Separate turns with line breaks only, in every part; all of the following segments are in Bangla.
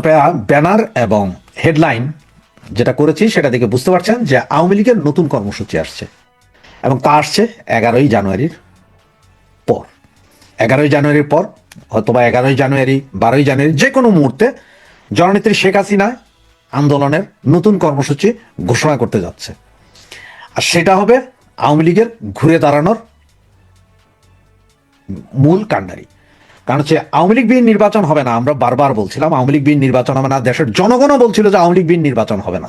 আপনারা ব্যানার এবং হেডলাইন যেটা করেছি সেটা দেখে বুঝতে পারছেন যে আওয়ামী লীগের নতুন কর্মসূচি আসছে। এবং তা আসছে এগারোই জানুয়ারির পর। এগারোই জানুয়ারির পর, অথবা এগারোই জানুয়ারি, বারোই জানুয়ারি, যে কোনো মুহূর্তে জননেত্রী শেখ হাসিনা আন্দোলনের নতুন কর্মসূচি ঘোষণা করতে যাচ্ছে। আর সেটা হবে আওয়ামী লীগের ঘুরে দাঁড়ানোর মূল কাণ্ডারি। কারণ হচ্ছে আওয়ামী লীগ বিহীন নির্বাচন হবে না, আমরা বারবার বলছিলাম আওয়ামী লীগ বিহীন নির্বাচন হবে না, দেশের জনগণও বলছিল যে আওয়ামী লীগ বিহীন নির্বাচন হবে না।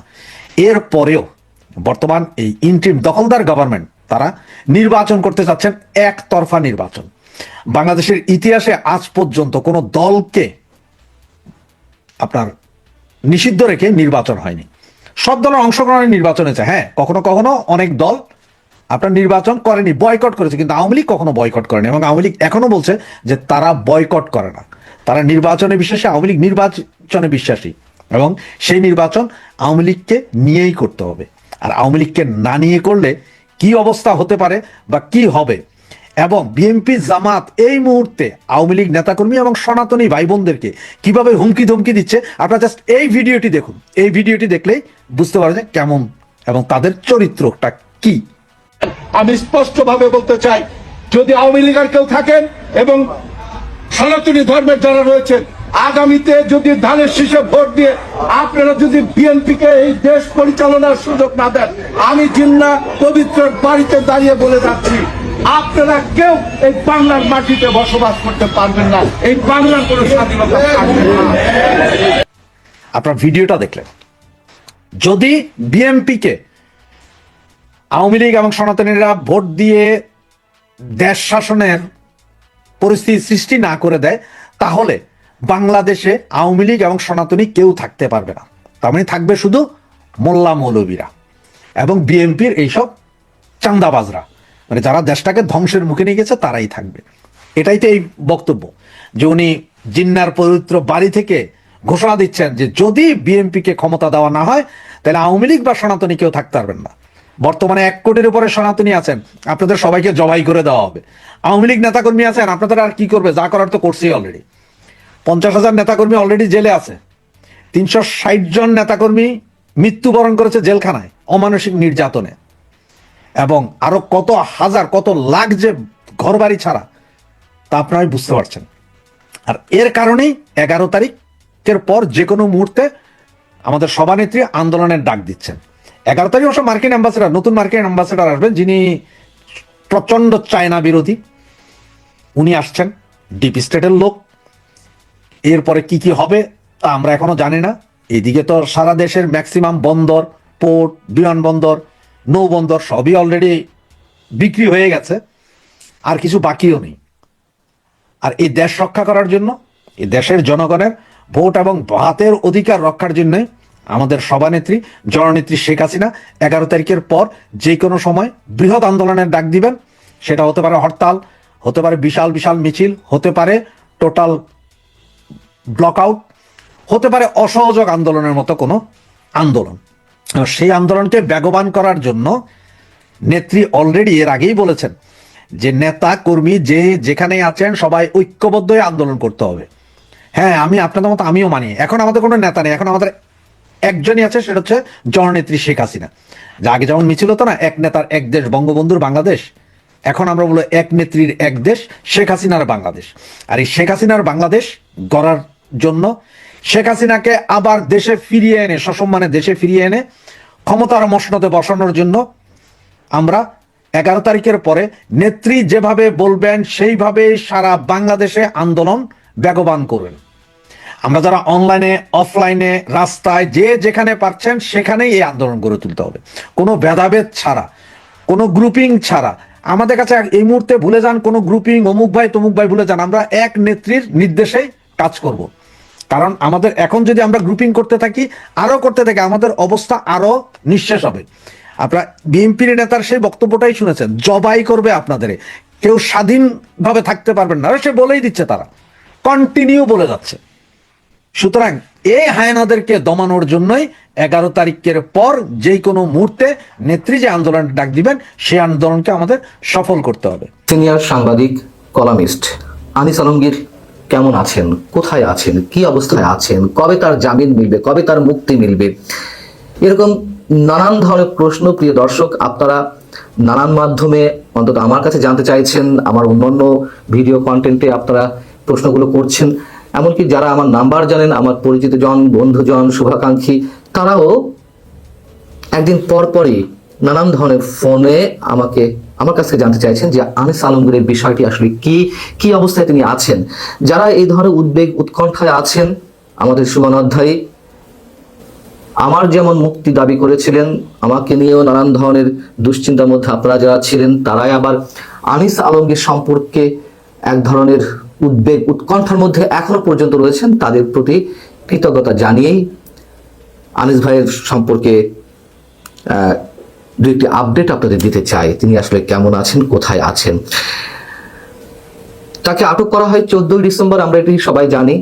এর পরেও বর্তমান এই ইন্ট্রিম দখলদার গভর্নমেন্ট তারা নির্বাচন করতে চাচ্ছেন একতরফা নির্বাচন। বাংলাদেশের ইতিহাসে আজ পর্যন্ত কোনো দলকে আপনার নিষিদ্ধ রেখে নির্বাচন হয়নি। সব দলের অংশগ্রহণের নির্বাচন হয়েছে হ্যাঁ কখনো কখনো অনেক দল আপনার নির্বাচন করেনি বয়কট করেছে, কিন্তু আওয়ামী লীগ কখনো বয়কট করেনি এবং আওয়ামী লীগ এখনও বলছে যে তারা বয়কট করে না। তারা নির্বাচনে বিশ্বাসী, আওয়ামী লীগ নির্বাচনে বিশ্বাসী এবং সেই নির্বাচন আওয়ামী লীগকে নিয়েই করতে হবে। আর আওয়ামী লীগকে না নিয়ে করলে কি অবস্থা হতে পারে বা কি হবে? এবং বিএনপি জামাত এই মুহূর্তে আওয়ামী লীগ নেতাকর্মী এবং সনাতনী ভাই বোনদেরকে কীভাবে হুমকি ধমকি দিচ্ছে, আপনারা জাস্ট এই ভিডিওটি দেখুন। এই ভিডিওটি দেখলেই বুঝতে পারবেন কেমন এবং তাদের চরিত্রটা কি।
আমি স্পষ্টভাবে বলতে চাই, যদি আওয়ামী লীগের কেউ থাকেন এবং সনাতনী ধর্মের যারা রয়েছেন, আগামীতে যদি ধানের শীষে ভোট দিয়ে আপনারা যদি বিএনপি কে এই দেশ পরিচালনার সুযোগ না দেন, আমি জিন্না পবিত্র বাড়িতে দাঁড়িয়ে বলে যাচ্ছি, আপনারা কেউ এই বাংলার মাটিতে বসবাস করতে পারবেন না। এই বাংলার কোনো স্বাধীনতা
আপনার ভিডিওটা দেখলেন। যদি বিএমপিকে আওয়ামী লীগ এবং সনাতনীরা ভোট দিয়ে দেশ শাসনের পরিস্থিতি সৃষ্টি না করে দেয়, তাহলে বাংলাদেশে আওয়ামী লীগ এবং সনাতনী কেউ থাকতে পারবে না। তার মানে থাকবে শুধু মোল্লা মৌলবীরা এবং বিএনপির এইসব চান্দাবাজরা মানে যারা দেশটাকে ধ্বংসের মুখে নিয়ে গেছে, তারাই থাকবে। এটাই তো এই বক্তব্য যে উনি জিন্নার পবিত্র বাড়ি থেকে ঘোষণা দিচ্ছেন যে যদি বিএনপিকে ক্ষমতা দেওয়া না হয়, তাহলে আওয়ামী লীগ বা সনাতনী কেউ থাকতে পারবেন না। বর্তমানে এক কোটির উপরে সনাতনী আছেন। আপনাদের সবাইকে জবাই করে দেওয়া হবে। আওয়ামী লীগ নেতাকর্মী আছেন, আপনাদের আর কি করবে? যা করার তো করছি অলরেডি পঞ্চাশ হাজার নেতাকর্মী অলরেডি জেলে আছে। তিনশো ষাট জন নেতাকর্মী মৃত্যুবরণ করেছে জেলখানায়, অমানসিক নির্যাতনে। এবং আরও কত হাজার, কত লাখ যে ঘরবাড়ি ছাড়া, তা আপনারাই বুঝতে পারছেন। আর এর কারণেই এগারো তারিখের পর যে কোনো মুহূর্তে আমাদের সভানেত্রী আন্দোলনের ডাক দিচ্ছেন। এগারো তারিখ অবশ্য মার্কিন অ্যাম্বাসেডার নতুন মার্কিন অ্যাম্বাসেডার আসবেন, যিনি প্রচণ্ড চায়না বিরোধী। উনি আসছেন ডিপ স্টেটের লোক। এরপরে কি কি হবে তা আমরা এখনও জানি না। এদিকে তো সারা দেশের ম্যাক্সিমাম বন্দর পোর্ট বিমানবন্দর নৌবন্দর সবই অলরেডি বিক্রি হয়ে গেছে। আর কিছু বাকিও নেই। আর এই দেশ রক্ষা করার জন্য, এই দেশের জনগণের ভোট এবং ভাতের অধিকার রক্ষার জন্য আমাদের সভানেত্রী, জননেত্রী শেখ হাসিনা, এগারো তারিখের পর যে কোনো সময় বৃহৎ আন্দোলনের ডাক দিবেন। সেটা হতে পারে হরতাল, হতে পারে বিশাল বিশাল মিছিল, হতে পারে টোটাল ব্লক আউট হতে পারে অসহযোগ আন্দোলনের মতো কোনো আন্দোলন। সেই আন্দোলনকে বেগবান করার জন্য নেত্রী অলরেডি এর আগেই বলেছেন যে নেতা, কর্মী যে যেখানে আছেন সবাই ঐক্যবদ্ধ হয়ে আন্দোলন করতে হবে। হ্যাঁ আমি আপনাদের মতো আমিও মানি। এখন আমাদের কোনো নেতা নেই। এখন আমাদের একজনই আছে, সেটা হচ্ছে জননেত্রী শেখ হাসিনা। যা আগে যেমন মিছিল হতো না, এক নেতার এক দেশ, বঙ্গবন্ধুর বাংলাদেশ, এখন আমরা বলব এক নেত্রীর এক দেশ, শেখ হাসিনার বাংলাদেশ। আর এই শেখ হাসিনার বাংলাদেশ গড়ার জন্য শেখ হাসিনাকে আবার দেশে ফিরিয়ে এনে, সসম্মানে দেশে ফিরিয়ে এনে ক্ষমতার মসনদে বসানোর জন্য আমরা এগারো তারিখের পরে নেত্রী যেভাবে বলবেন সেইভাবে সারা বাংলাদেশে আন্দোলন বেগবান করবেন। আমরা যারা অনলাইনে অফলাইনে রাস্তায়, যে যেখানে পারছেন, সেখানেই এই আন্দোলন গড়ে তুলতে হবে। কোনো ভেদাভেদ ছাড়া, কোনো গ্রুপিং ছাড়া। আমাদের কাছে এই মুহূর্তে ভুলে যান, কোনো গ্রুপিং অমুক ভাই, তমুক ভাই ভুলে যান। আমরা এক নেত্রীর নির্দেশেই কাজ করব। কারণ আমাদের এখন যদি আমরা গ্রুপিং করতে থাকি আরও করতে থাকি, আমাদের অবস্থা আরও নিঃশেষ হবে। আপনারা বিএনপির নেতার সেই বক্তব্যটাই শুনেছেন, জবাই করবে আপনাদের কেউ স্বাধীনভাবে থাকতে পারবেন না। সে বলেই দিচ্ছে তারা। কন্টিনিউ বলে যাচ্ছে। সুতরাং এই হায়নাদেরকে দমানোর জন্যই এগারো তারিখের পর যে কোনো মুহূর্তে নেত্রী যে আন্দোলন ডাক দিবেন, সেই আন্দোলনকে আমাদের সফল করতে হবে।
সিনিয়র সাংবাদিক, কলামিস্ট আনিস আলমগীর, কেমন আছেন? কোথায় আছেন? কি অবস্থায় আছেন? কবে তার জামিন মিলবে? কবে তার মুক্তি মিলবে? এরকম নানান ধরনের প্রশ্ন, প্রিয় দর্শক, আপনারা নানান মাধ্যমে অন্তত আমার কাছে জানতে চাইছেন, আমার অন্যান্য ভিডিও কন্টেন্টে আপনারা প্রশ্নগুলো করছেন। এমনকি যারা আমার নাম্বার জানেন, আমার পরিচিত জন বন্ধুজন, শুভাকাঙ্ক্ষী, তারাও একদিন পর পরই নানান ধরনের ফোনে আমাকে, আমার কাছ জানতে চাইছেন যে আনিস আলমগীরের বিষয়টি আসলে কি কি অবস্থায় তিনি আছেন। যারা এই ধরনের উদ্বেগ, উৎকণ্ঠায় আছেন, আমাদের সুমন অধ্যায়ী, আমার যেমন মুক্তি দাবি করেছিলেন, আমাকে নিয়েও নানান ধরনের দুশ্চিন্তার মধ্যে আপনারা যারা ছিলেন, তারাই আবার আনিস আলমগীর সম্পর্কে এক ধরনের উদ্বেগ, উৎকণ্ঠার মধ্যে এখনও পর্যন্ত রয়েছেন, তাদের প্রতি কৃতজ্ঞতা জানিয়েই আনিস ভাইয়ের সম্পর্কে দু একটি আপডেট আপনাদের দিতে চাই। তিনি আসলে কেমন আছেন, কোথায় আছেন? তাকে আটক করা হয় চোদ্দই ডিসেম্বর, আমরা এটি সবাই জানি।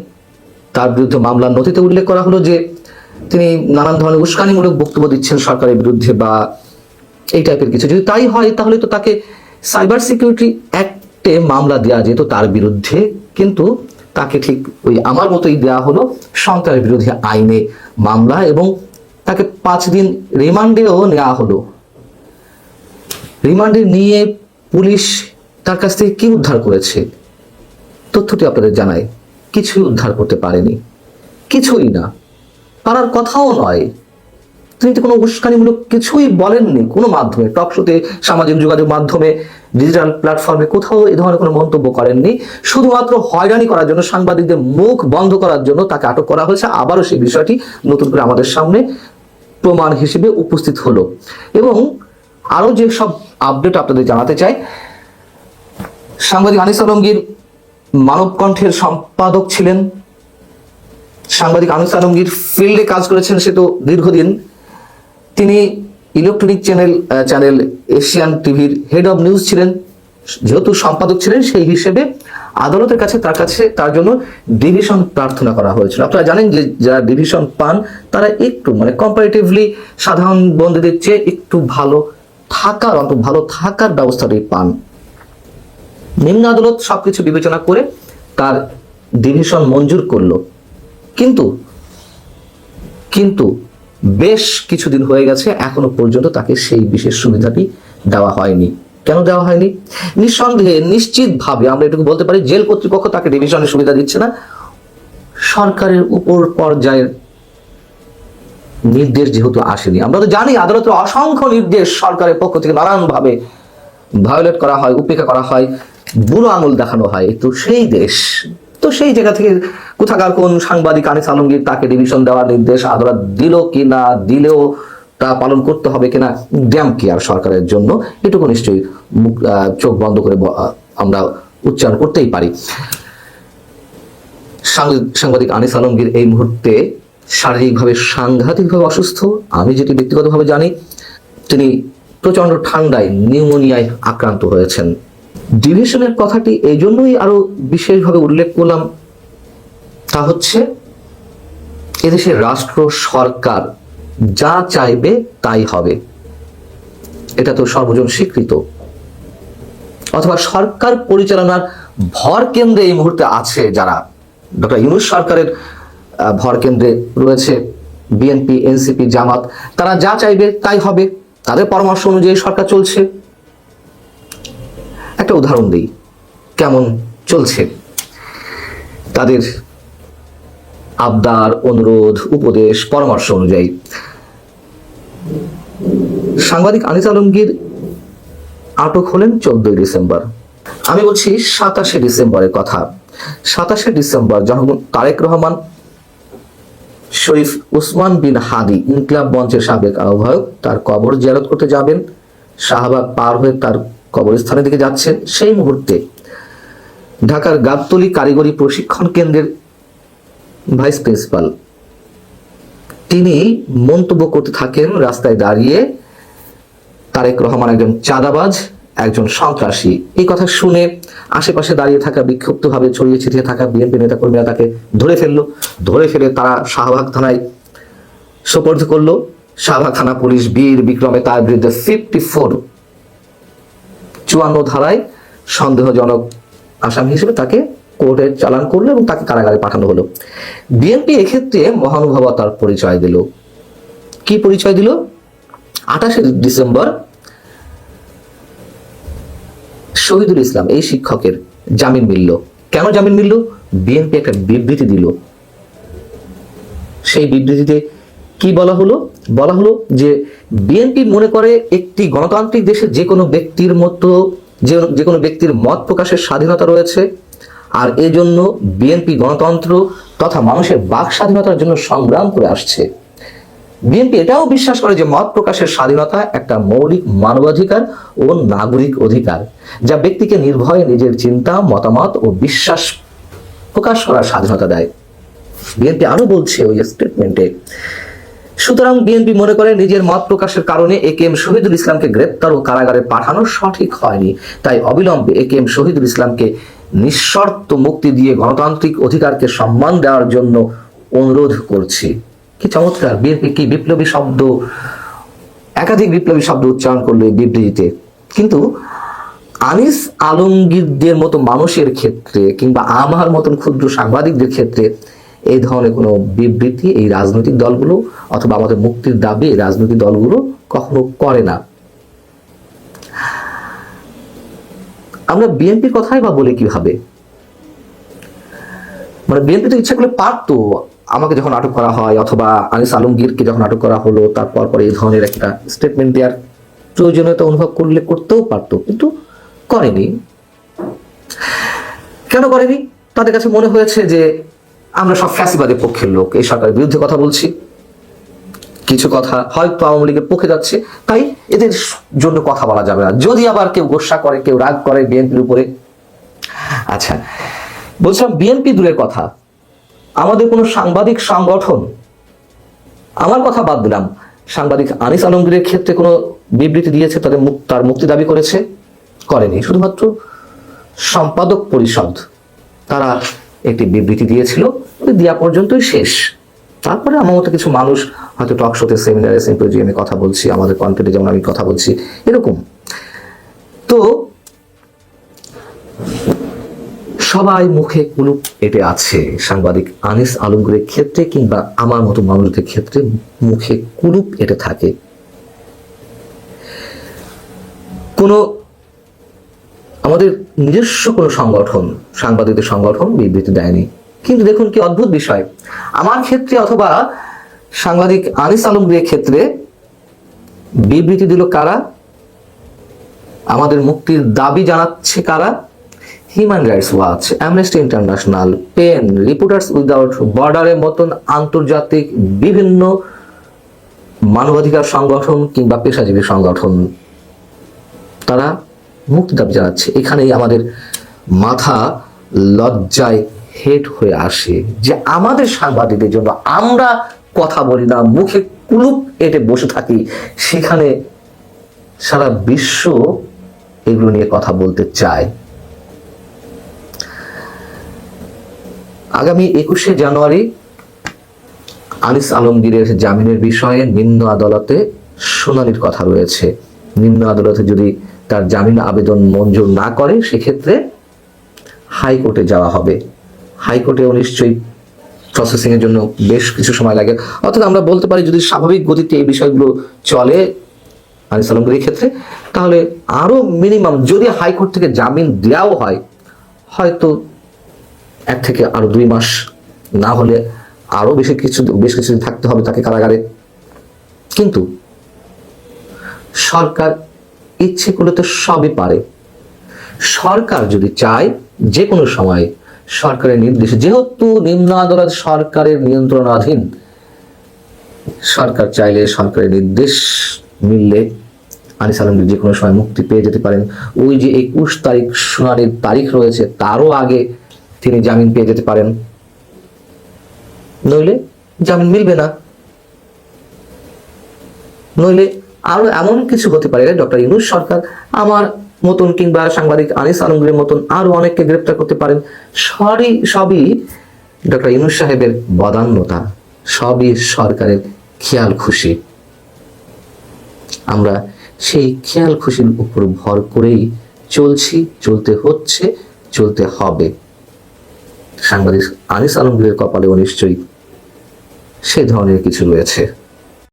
তার বিরুদ্ধে মামলার নথিতে উল্লেখ করা হলো যে, তিনি নানান ধরনের উস্কানিমূলক বক্তব্য দিচ্ছেন সরকারের বিরুদ্ধে বা এই টাইপের কিছু। যদি তাই হয়, তাহলে তো তাকে সাইবার সিকিউরিটি অ্যাক্টে মামলা দেওয়া যেত তার বিরুদ্ধে, কিন্তু তাকে ঠিক ওই আমার মতোই দেওয়া হলো সন্ত্রাস বিরোধী আইনে মামলা এবং তাকে পাঁচ দিন রিমান্ডেও নেওয়া হলো। রিমান্ডে নিয়ে পুলিশ তার কাছ থেকে কি উদ্ধার করেছে? তথ্যটি আপনাদের জানাই। কিছুই উদ্ধার করতে পারেনি। কিছুই না। পারার কথাও নয়। তিনি তো কোনো উস্কানিমূলক কিছুই বলেননি কোনো মাধ্যমে। টক শোতে সামাজিক যোগাযোগ মাধ্যমে ডিজিটাল প্ল্যাটফর্মে কোথাও এ ধরনের কোনো মন্তব্য করেননি। শুধুমাত্র হয়রানি করার জন্য, সাংবাদিকদের মুখ বন্ধ করার জন্য তাকে আটক করা হয়েছে। আবারও সেই বিষয়টি নতুন করে আমাদের সামনে প্রমাণ হিসেবে উপস্থিত হলো। এবং আরও যে সব আপডেট আপনাদের জানাতে চাই, সাংবাদিক আনিস আলমগীর মানব কণ্ঠের সম্পাদক ছিলেন। সাংবাদিক আনিস আলমগীর ফিল্ডে কাজ করেছেন সে তো দীর্ঘদিন। তিনি ইলেকট্রনিক চ্যানেল চ্যানেল এশিয়ান টিভির হেড অব নিউজ ছিলেন, যেহেতু সম্পাদক ছিলেন, সেই হিসেবে আদালতের কাছে তার কাছে তার জন্য ডিভিশন প্রার্থনা করা হয়েছিল। আপনারা জানেন যে যারা ডিভিশন পান, তারা একটু মানে কম্পারেটিভলি সাধারণ বন্দীদের চেয়ে একটু ভালো থাকার, অন্তত ভালো থাকার ব্যবস্থাটি পান। নিম্ন আদালত সবকিছু বিবেচনা করে তার ডিভিশন মঞ্জুর করল। কিন্তু কিন্তু বেশ কিছুদিন হয়ে গেছে, এখনও পর্যন্ত তাকে সেই বিশেষ সুবিধাটি দেওয়া হয়নি। কেন দেওয়া হয়নি? নিঃসন্দেহে, নিশ্চিতভাবে, আমরা এটুকু বলতে পারি, জেল কর্তৃপক্ষ তাকে ডিভিশনের সুবিধা দিচ্ছে না। সরকারের উপর পর্যায়ের নির্দেশ যেহেতু আসেনি, আমরা তো জানি আদালতের অসংখ্য নির্দেশ সরকারের পক্ষ থেকে নানানভাবে ভায়োলেট করা হয়, উপেক্ষা করা হয় বুড়ো আঙুল দেখানো হয়। তো সেই দেশ, তো সেই জায়গা থেকে কোথাকার কোন সাংবাদিক আনিস আলমগীর তাকে ডিভিশন দেওয়ার নির্দেশ আদালত দিল কি না দিলেও তা পালন করতে হবে কিনা ড্যাম কেয়ার সরকারের জন্য। এটুকু নিশ্চয়ই চোখ বন্ধ করে আমরা উচ্চারণ করতেই পারি। সাংবাদিক- আনিস আলমগীর এই মুহূর্তে শারীরিকভাবে, সাংঘাতিকভাবে অসুস্থ। আমি যেটি ব্যক্তিগতভাবে জানি, তিনি প্রচণ্ড ঠান্ডায়, নিউমোনিয়ায় আক্রান্ত হয়েছেন। ডিভিশনের কথাটি এই জন্যই আরও বিশেষভাবে উল্লেখ করলাম তা হচ্ছে, এদেশের রাষ্ট্র, সরকার যা চাইবে তাই হবে। এটা তো সর্বজন স্বীকৃত। অথবা সরকার পরিচালনার ভর কেন্দ্রে এই মুহূর্তে আছে যারা। ডক্টর ইউনুস সরকারের ভর কেন্দ্রে রয়েছে, বিএনপি, এনসিপি, জামাত। তারা যা চাইবে তাই হবে। তাদের পরামর্শ অনুযায়ী সরকার চলছে। একটা উদাহরণ দিই, কেমন চলছে? তাদের আবদার, অনুরোধ, উপদেশ, পরামর্শ অনুযায়ী। সাংবাদিক আনিস আলমগীর আটক হলেন চোদ্দই ডিসেম্বর। আমি বলছি সাতাশে ডিসেম্বরের কথা। সাতাশে ডিসেম্বর যখন তারেক রহমান, শরীফ উসমান বিন হাদি, ইনকলাব মঞ্চের সাবেক আহ্বায়ক, তার কবর জিয়ারত করতে যাবেন। শাহবাগ পার হয়ে তার কবরস্থানের দিকে যাচ্ছেন। সেই মুহূর্তে ঢাকার গাবতলী কারিগরি প্রশিক্ষণ কেন্দ্রের ভাইস প্রিন্সিপাল। তিনি মন্তব্য করতে থাকেন, রাস্তায় দাঁড়িয়ে তারেক রহমান একজন চাঁদাবাজ, একজন সন্ত্রাসী। এই কথা শুনে আশেপাশে দাঁড়িয়ে থাকা বিক্ষিপ্তভাবে ছড়িয়ে ছিটিয়ে থাকা বিএনপি নেতাকর্মীরা তাকে ধরে ফেলল। ধরে ফেলে তারা শাহবাগ থানায় সোপর্দ করল। শাহবাগ থানা পুলিশ বীর বিক্রমে তার বিরুদ্ধে ফিফটি ফোর চুয়ান্ন ধারায় সন্দেহজনক আসামি হিসেবে তাকে কোর্টে চালান করল এবং তাকে কারাগারে পাঠানো হলো। বিএনপি এক্ষেত্রে মহানুভবতার পরিচয় দিল। কি পরিচয় দিল? আঠাশে ডিসেম্বর শহীদুল ইসলাম, এই শিক্ষকের জামিন মিলল। কেন জামিন মিলল? বিএনপি একটা বিবৃতি দিল। সেই বিবৃতিতে কি বলা হলো? বলা হলো যে বিএনপি মনে করে একটি গণতান্ত্রিক দেশে যে কোনো ব্যক্তির মতো যে যে কোনো ব্যক্তির মত প্রকাশের স্বাধীনতা রয়েছে। আর এজন্য বিএনপি গণতন্ত্র তথা মানুষের বাক স্বাধীনতার জন্য সংগ্রাম করে আসছে। বিএনপি এটাও বিশ্বাস করে যে মত প্রকাশের স্বাধীনতা একটা মৌলিক মানবাধিকার ও নাগরিক অধিকার, যা ব্যক্তিকে নির্ভয়ে নিজের চিন্তা, মতামত ও বিশ্বাস প্রকাশ করার স্বাধীনতা দেয়। বিএনপি আরও বলছে ওই স্টেটমেন্টে সুতরাং বিএনপি মনে করে নিজের মত প্রকাশের কারণে এ কে এম শহীদুল ইসলামকে গ্রেপ্তার ও কারাগারে পাঠানো সঠিক হয়নি, তাই অবিলম্বে এ কে এম শহীদুল ইসলামকে নিঃশর্ত মুক্তি দিয়ে গণতান্ত্রিক অধিকারকে সম্মান দেওয়ার জন্য অনুরোধ করছি। কি চমৎকার, বিএনপি কি বিপ্লবী শব্দ, একাধিক বিপ্লবী শব্দ উচ্চারণ করল এই বিবৃতিতে। কিন্তু আনিস আলমগীরদের মতো মানুষের ক্ষেত্রে কিংবা আমার মতন ক্ষুদ্র সাংবাদিকদের ক্ষেত্রে এই ধরনের কোনো বিবৃতি এই রাজনৈতিক দলগুলো অথবা আমাদের মুক্তির দাবি রাজনৈতিক দলগুলো কখনো করে না। আমরা বিএনপির কথাই বা বলে কীভাবে? মানে বিএনপি তো ইচ্ছা করলে পারতো, আমাকে যখন আটক করা হয়, অথবা আনিস আলমগীরকে যখন আটক করা হলো, তারপর পরে এই ধরনের একটা স্টেটমেন্ট দেওয়ার প্রয়োজনীয়তা অনুভব করলে করতেও পারতো, কিন্তু করেনি। কেন করেনি? তাদের কাছে মনে হয়েছে যে আমরা সব ফ্যাসিবাদের পক্ষের লোক, এই সরকারের বিরুদ্ধে কথা বলছি। কিছু কথা হয়তো আওয়ামী লীগের পক্ষে যাচ্ছে, তাই এদের জন্য কথা বলা যাবে না। যদি আবার কেউ গোসা করে, কেউ রাগ করে বিএনপির উপরে। আচ্ছা বলছিলাম বিএনপি দূরের কথা। আমাদের কোনো সাংবাদিক সংগঠন, আমার কথা বাদ দিলাম, সাংবাদিক আনিস আলমগীরের ক্ষেত্রে কোনো বিবৃতি দিয়েছে, তাদের তার মুক্তি দাবি করেছে? করেনি। শুধুমাত্র সম্পাদক পরিষদ, তারা একটি বিবৃতি দিয়েছিল দেওয়া পর্যন্তই শেষ। তারপরে আমার মতো কিছু মানুষ হয়তো টক শোতে সেমিনারে সিম্পোজিয়ামে কথা বলছি, আমাদের কন্টেন্টে যেমন আমি কথা বলছি, এরকম। তো সবাই মুখে কুলুপ এটে আছে, সাংবাদিক আনিস আলমগীরের ক্ষেত্রে কিংবা আমার মতো মানুষদের ক্ষেত্রে মুখে কুলুপ এটে থাকে। কোনো আমাদের নিজস্ব কোনো সংগঠন, সাংবাদিকদের সংগঠন বিবৃতি দেয়নি। কিন্তু দেখুন কি অদ্ভুত বিষয়। আমার ক্ষেত্রে অথবা সাংবাদিক আনিস আলমগীরের ক্ষেত্রে বিবৃতি দিল কারা? আমাদের মুক্তির দাবি জানাচ্ছে কারা? Human Rights Watch Amnesty International PEN Reporters Without বর্ডারের মতন আন্তর্জাতিক বিভিন্ন মানবাধিকার সংগঠন কিংবা পেশাজীবী সংগঠন, তারা মুক্তি দাবি জানাচ্ছে। এখানেই আমাদের মাথা লজ্জায় হেট হয়ে আসে যে আমাদের সাংবাদিকদের জন্য আমরা কথা বলি না, মুখে কুলুপ এটে বসে থাকি। সেখানে সারা বিশ্ব এগুলো নিয়ে কথা বলতে চায়। আগামী একুশে জানুয়ারি আনিস আলমগীরের জামিনের বিষয়ে নিম্ন আদালতে শুনানির কথা রয়েছে। নিম্ন আদালতে যদি তার জামিন আবেদন মঞ্জুর না করে, সেক্ষেত্রে হাইকোর্টে যাওয়া হবে। হাইকোর্টেও নিশ্চয়ই প্রসেসিং এর জন্য বেশ কিছু সময় লাগে। অর্থাৎ আমরা বলতে পারি, যদি স্বাভাবিক গতিতে এই বিষয়গুলো চলে, আনিস আলমগীরের ক্ষেত্রে, তাহলে আরও মিনিমাম যদি হাইকোর্ট থেকে জামিন দেওয়াও হয়, হয়তো এক থেকে আরও দুই মাস না হলে আরও বেশি কিছু, বেশ কিছুদিন থাকতে হবে তাকে কারাগারে। কিন্তু সরকার ইচ্ছে করলে তো সবই পারে। সরকার যদি চায় যে কোনো সময় সরকারের নির্দেশে। যেহেতু নিম্ন আদালত সরকারের নিয়ন্ত্রণাধীন, সরকার চাইলে সরকারের নির্দেশ মিললে আনিস আলমগীর যে কোনো সময় মুক্তি পেয়ে যেতে পারেন। ওই যে একুশ তারিখ শুনানির তারিখ রয়েছে, তারও আগে তিনি জামিন পেয়ে যেতে পারেন। নইলে জামিন মিলবে না। নইলে আরও এমন কিছু হতে পারে। ডক্টর ইউনুস সরকার আমার মতন কিংবা সাংবাদিক আনিস আলমগীরের মতন আরও অনেককে গ্রেপ্তার করতে পারেন। সবই সবই ডক্টর ইউনুস সাহেবের বদান্যতা, সবই সরকারের খেয়াল খুশি। আমরা সেই খেয়াল খুশির উপর ভর করেই চলছি, চলতে হচ্ছে, চলতে হবে। সাংবাদিক আনিস আলমগীরের কপালেও নিশ্চয়ই সে ধরনের কিছু রয়েছে।